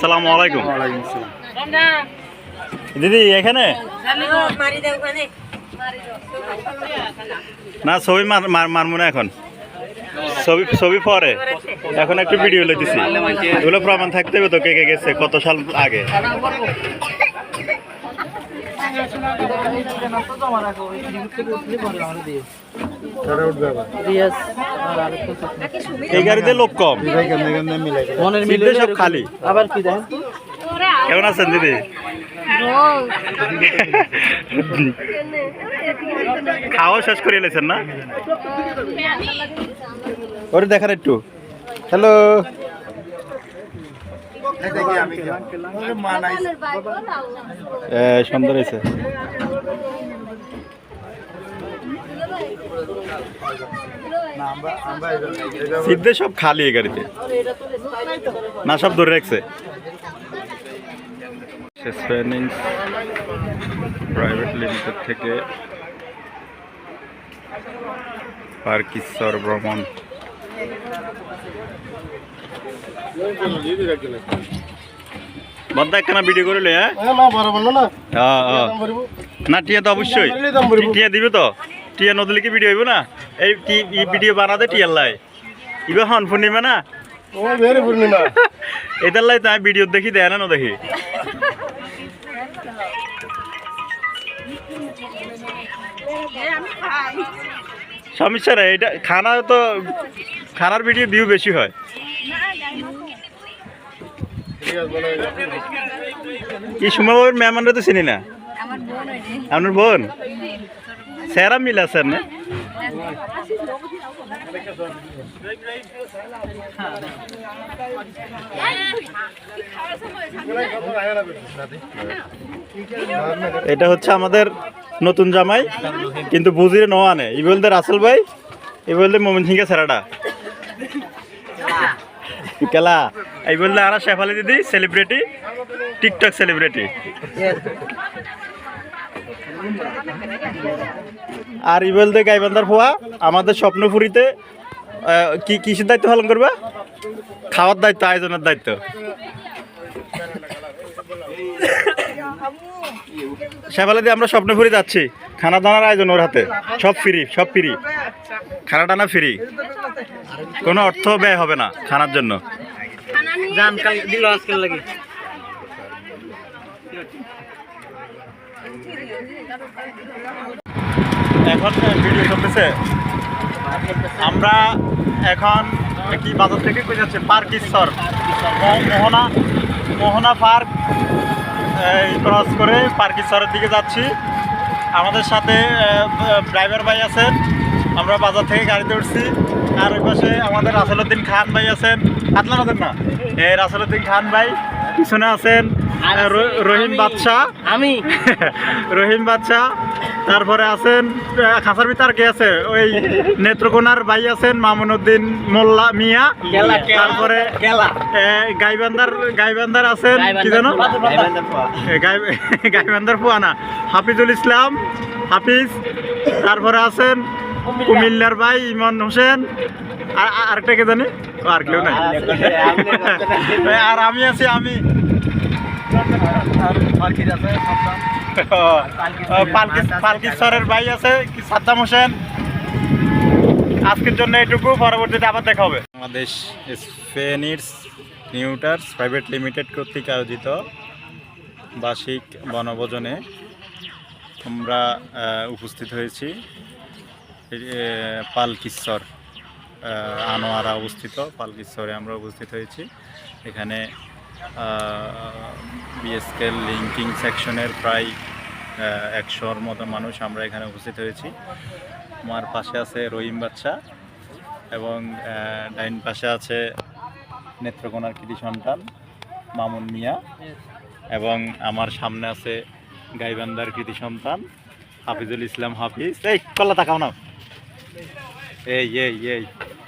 সালামু আলাইকুম। দিদি এখানে? না ছবি মার মার- মারমু না এখন। ছবি ছবি পরে। এখন একটু ভিডিও লইতেছি। এগুলো প্রমাণ থাকতে হবে তো কে কে গেছে কত সাল আগে। এই গাড়িতে লোক কম। সব খালি। আবার কি দেখেন? কেমন আছেন দিদি? খাওয়া শেষ করে এলেছেন না? ওরে দেখার একটু। হ্যালো সুন্দর হয়েছে। সিদ্ধে সব খালি এই গাড়িতে। না, সব ধরে রাখছে। প্রাইভেট লিমিটেড থেকে পার্কিশ্বর ভ্রমণ। বদ্ধা একখানা ভিডিও করিলে হ্যাঁ? হ্যাঁ, হ্যাঁ। না টিয়া তো অবশ্যই। টিয়া দিবে তো? টিয়া নদলে কি ভিডিও হইব না? এই টি ভিডিও বানাতে টিয়ার লাই। ইবা হন পূর্ণিমা না? এটার লাই তাই ভিডিও দেখি দেয় না না দেখি। সমস্যা নাই এটা খানা তো খানার ভিডিও ভিউ বেশি হয়। কি সুমাবাবুর মেহমানরা তো চিনি না। আপনার বোন? স্যারা মিল আছেন না? এটা হচ্ছে আমাদের নতুন জামাই, কিন্তু বুঝিরে ন আনে। ই বলতে রাসেল ভাই ই বলতে মোমিন সিংকে স্যারাটা কেলা এই বলতে আর শেফালি দিদি সেলিব্রিটি টিকটক সেলিব্রিটি আর ই বলতে গাইবান্ধার ফোয়া আমাদের স্বপ্নপুরীতে কি কিসের দায়িত্ব পালন করবা? খাওয়ার দায়িত্ব আয়োজনের দায়িত্ব। শেফালি আমরা স্বপ্নপুরি যাচ্ছি। খানা দানার আয়োজন ওর হাতে। সব ফ্রি সব ফ্রি। খানা টানা ফ্রি। কোনো অর্থ ব্যয় হবে না খানার জন্য জান কাল দিল আজকাল লাগে এখন ভিডিও চলতেছে। আমরা এখন কি বাজার থেকে কই যাচ্ছে? পার্ক ঈশ্বর। মোহনা মোহনা পার্ক ক্রস করে পার্ক ঈশ্বরের দিকে যাচ্ছি। আমাদের সাথে ড্রাইভার ভাই আছেন। আমরা বাজার থেকে গাড়িতে উঠছি। আর ওই পাশে আমাদের রাসেলউদ্দিন খান ভাই আছেন। আতলান না? এই রাসেলউদ্দিন খান ভাই। পিছনে আছেন রহিম বাদশাহ। আমি। রহিম বাদশাহ। তারপরে আছেন খাসার ভিতর কে আছে? ওই নেত্রকোনার ভাই আছেন মামুনুদ্দিন মোল্লা মিয়া। তারপরে গাইবান্দার গাইবান্দার আছেন কি জানো গাইবান্দার ফুয়ানা হাফিজুল ইসলাম হাফিজ। তারপরে আছেন কুমিল্লার ভাই ইমন হোসেন। আর আর- আরেকটা কে জানি? আর কেউ নাই। আর আমি আছি আমি। পালকিশ্বরের ভাই আছে কি সাদ্দাম হোসেন। আজকের জন্য এটুকু পরবর্তীতে আবার দেখা হবে। বাংলাদেশ স্পেনিটস নিউটার্স প্রাইভেট লিমিটেড কর্তৃক আয়োজিত বার্ষিক বনভোজনে আমরা উপস্থিত হয়েছি পালকিশ্বর আনোয়ারা অবস্থিত, পালকিশ্বরে আমরা উপস্থিত হয়েছি। এখানে বিএসকেল লিঙ্কিং সেকশনের প্রায় একশোর মতো মানুষ আমরা এখানে উপস্থিত হয়েছি। আমার পাশে আছে রহিম বাচ্চা এবং ডাইন পাশে আছে নেত্রকোনার কৃতি সন্তান মামুন মিয়া এবং আমার সামনে আছে গাইবান্দার কৃতি সন্তান হাফিজুল ইসলাম হাফিজ। এই, কল্লা তাকাও না। এই এই এই আহ,